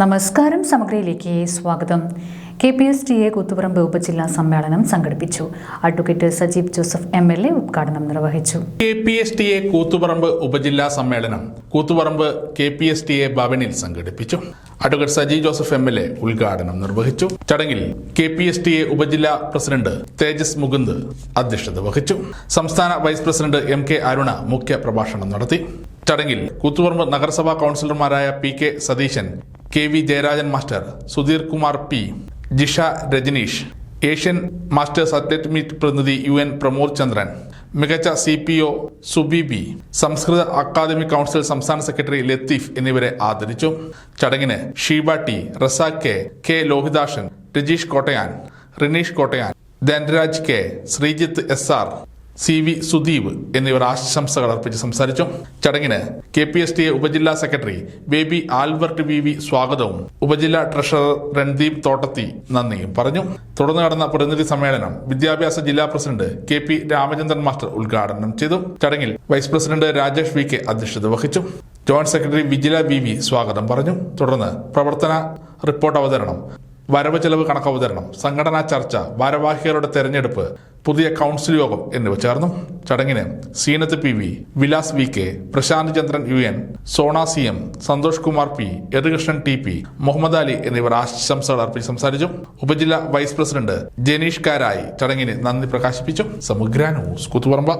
നമസ്കാരം സമഗ്രയിലേക്ക് സ്വാഗതം. K P S T A Koothuparamba ഉപജില്ലാ സമ്മേളനം സംഘടിപ്പിച്ചു. Advocate Sajeev Joseph M L A ഉദ്ഘാടനം നിർവഹിച്ചു. K P S T A Koothuparamba ഉപജില്ലാ സമ്മേളനം Koothuparamba K P S T A ഭവനിൽ സംഘടിപ്പിച്ചു. Advocate Sajeev Joseph M L A ഉദ്ഘാടനം നിർവഹിച്ചു. ചടങ്ങിൽ K P S T A ഉപജില്ലാ പ്രസിഡന്റ് തേജസ് മുകുന്ദ് അധ്യക്ഷത വഹിച്ചു. സംസ്ഥാന vice president M K Aruna മുഖ്യ പ്രഭാഷണം നടത്തി. ചടങ്ങിൽ കൂത്തുപറമ്പ് നഗരസഭാ കൗൺസിലർമാരായ P K Satheesan K V Jayarajan master Sudheer Kumar P Jisha Rajeesh Asian masters athlete meet പ്രതിനിധി യു എൻ പ്രമോദ് ചന്ദ്രൻ മികച്ച സി പി ഒ സുബിബി സംസ്കൃത അക്കാദമി കൗൺസിൽ സംസ്ഥാന സെക്രട്ടറി ലത്തീഫ് എന്നിവരെ ആദരിച്ചു. ചടങ്ങിന് Sheeba T Razak K K Lohithashan Rajeesh Kottayan Rineesh Kottayan Dhanaraj K Sreejith S R C V Sudeep എന്നിവർ ആശംസകൾ അർപ്പിച്ച് സംസാരിച്ചു. ചടങ്ങിന് K P S T A ഉപജില്ലാ secretary Baby Albert V V സ്വാഗതവും ഉപജില്ലാ ട്രഷറർ രൺദീപ് തോട്ടത്തി നന്ദിയും പറഞ്ഞു. തുടർന്ന് നടന്ന പ്രതിനിധി സമ്മേളനം വിദ്യാഭ്യാസ ജില്ലാ president K P Ramachandran master ഉദ്ഘാടനം ചെയ്തു. ചടങ്ങിൽ vice president Rajesh V K അധ്യക്ഷത വഹിച്ചു. Joint secretary Vijila V V സ്വാഗതം പറഞ്ഞു. തുടർന്ന് പ്രവർത്തന റിപ്പോർട്ട് അവതരണം വരവ് ചെലവ് കണക്ക് അവതരണം സംഘടനാ ചർച്ച ഭാരവാഹികളുടെ തെരഞ്ഞെടുപ്പ് പുതിയ കൗൺസിൽ യോഗം എന്നിവ ചേർന്നു ചടങ്ങിന് Seenath P V Vilas V K Prashanth Chandran U N Sona C M Santhosh Kumar P Yadukrishnan T P Muhammad Ali എന്നിവർ ആശംസകൾ അർപ്പിച്ച് സംസാരിച്ചു ഉപജില്ലാ വൈസ് പ്രസിഡന്റ് ജനീഷ് കാരായി ചടങ്ങിന് നന്ദി പ്രകാശിപ്പിച്ചു. സമഗ്ര ന്യൂസ് കുത്തുപറമ്പ.